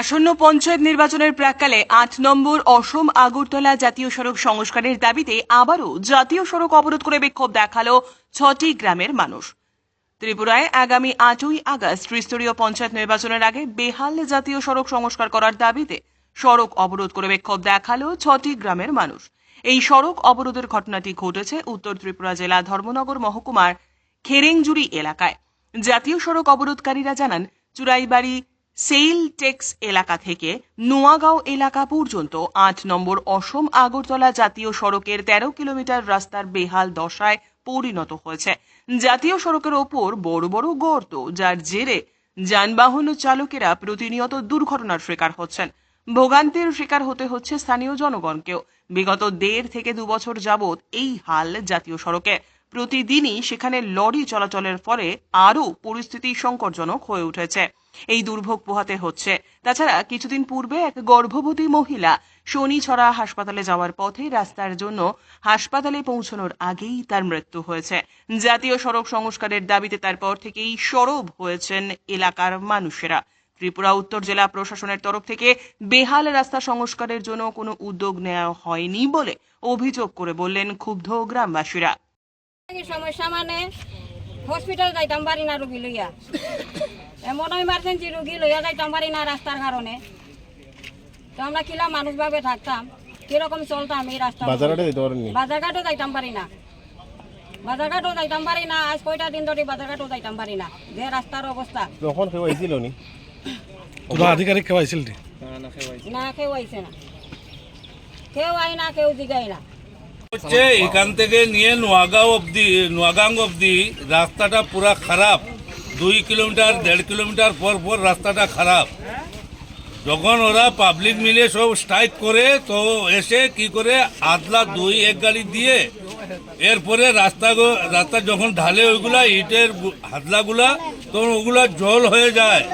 আসন্ন পঞ্চায়েত নির্বাচনের প্রাককালে আট নম্বর অসম আগরতলা জাতীয় সড়ক সংস্কারের দাবিতে আবারও জাতীয় সড়ক অবরোধ করে বিক্ষোভ দেখাল ছটি গ্রামের মানুষ। ত্রিপুরায় আগামী আটই আগস্ট ত্রিস্তরীয় পঞ্চায়েত নির্বাচনের আগে বেহাল জাতীয় সড়ক সংস্কার করার দাবিতে সড়ক অবরোধ করে বিক্ষোভ দেখাল ছটি গ্রামের মানুষ। এই সড়ক অবরোধের ঘটনাটি ঘটেছে উত্তর ত্রিপুরা জেলা ধর্মনগর মহকুমার খেরেংজুরি এলাকায়। জাতীয় সড়ক অবরোধকারীরা জানান, চুরাইবাড়ি সেইল টেক্স এলাকা থেকে নোয়াগাঁও এলাকা পর্যন্ত আট নম্বর অসম আগরতলা জাতীয় সড়কের তেরো কিলোমিটার রাস্তার বেহাল দশায় পরিণত হয়েছে। জাতীয় সড়কের ওপর বড় বড় গর্ত, যার জেরে যানবাহন চালকেরা প্রতিনিয়ত দুর্ঘটনার শিকার হচ্ছেন। ভোগান্তির শিকার হতে হচ্ছে স্থানীয় জনগণকেও। বিগত দেড় থেকে দু বছর যাবৎ এই হাল জাতীয় সড়কে। প্রতিদিনই সেখানে লরি চলাচলের ফলে আরও পরিস্থিতি সংকটজনক হয়ে উঠেছে। এই দুর্ভোগ পোহাতে হচ্ছে। তাছাড়া কিছুদিন পূর্বে এক গর্ভবতী মহিলা শনিছড়া হাসপাতালে যাওয়ার পথে রাস্তার জন্য হাসপাতালে পৌঁছানোর আগেই তার মৃত্যু হয়েছে। জাতীয় সড়ক সংস্কারের দাবিতে তারপর থেকেই সরব হয়েছেন এলাকার মানুষেরা। ত্রিপুরা উত্তর জেলা প্রশাসনের তরফ থেকে বেহাল রাস্তা সংস্কারের জন্য কোনো উদ্যোগ নেওয়া হয়নি বলে অভিযোগ করে বললেন ক্ষুব্ধ গ্রামবাসীরা। সমস্যা মানে হসপিটাল যাইতাম পারি না রুগী লইয়া। এমন ইমার্জেন্সি রুগী লইয়া যাইতাম পারি না রাস্তার কারণে। তো আমরা কিলা মানুষভাবে থাকতাম কীরকম চলতাম এই রাস্তা বাজারঘাটও যাইতাম পারি না। বাজারঘাটও যাইতাম পারি না আজ কয়টা দিন ধরে বাজারঘাটও যাইতাম পারি না। যে রাস্তার অবস্থা। তখন কেউ আইছিল নি? আধিকারিক কেউ আইছিল নি? না কেউ আইছে না। কেউ আই না কেউ জিগাই না। হচ্ছে এখান থেকে নিয়ে নোয়াগাঁও অবধি নোয়াগাং অবধি রাস্তাটা পুরা খারাপ। দুই কিলোমিটার, দেড় কিলোমিটার পর পর রাস্তাটা খারাপ। যখন ওরা পাবলিক মিলে সব স্ট্রাইক করে, তো এসে কি করে আদলা দুই এক গাড়ি দিয়ে এরপরে রাস্তা রাস্তা যখন ঢালে ওইগুলা, ইটের হাতলাগুলা, তখন ওগুলা জল হয়ে যায়।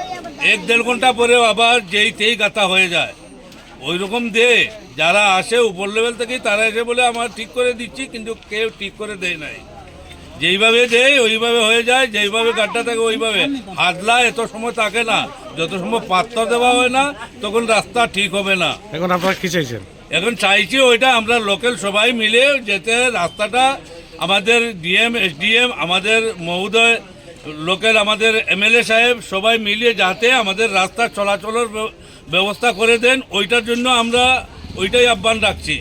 এক দেড় ঘণ্টা পরে আবার যেই তেই গাতা হয়ে যায়। ওই রকম দে, যারা আসে উপর লেভেল থেকেই তারা এসে বলে, আমার ঠিক করে দিচ্ছি, কিন্তু কেউ ঠিক করে দেয় নাই। যেইভাবে দেয় ওইভাবে হয়ে যায় যেইভাবে গাড্ডা থাকে ওইভাবে। হাতলা এত সময় থাকে না যত সময় পাত্র দেওয়া হয় না তখন রাস্তা ঠিক হবে না। এখন আপনারা কি চাইছেন? এখন চাইছি ওইটা আমরা লোকাল সবাই মিলে যেতে রাস্তাটা আমাদের ডিএম এসডিএম আমাদের মহোদয় লোকের আমাদের এমএলএ সাহেব সবাই মিলিয়ে যাতে আমাদের রাস্তা চলাচলের ব্যবস্থা করে দেন ওইটার জন্য আমরা ওইটাই আহ্বান রাখছি।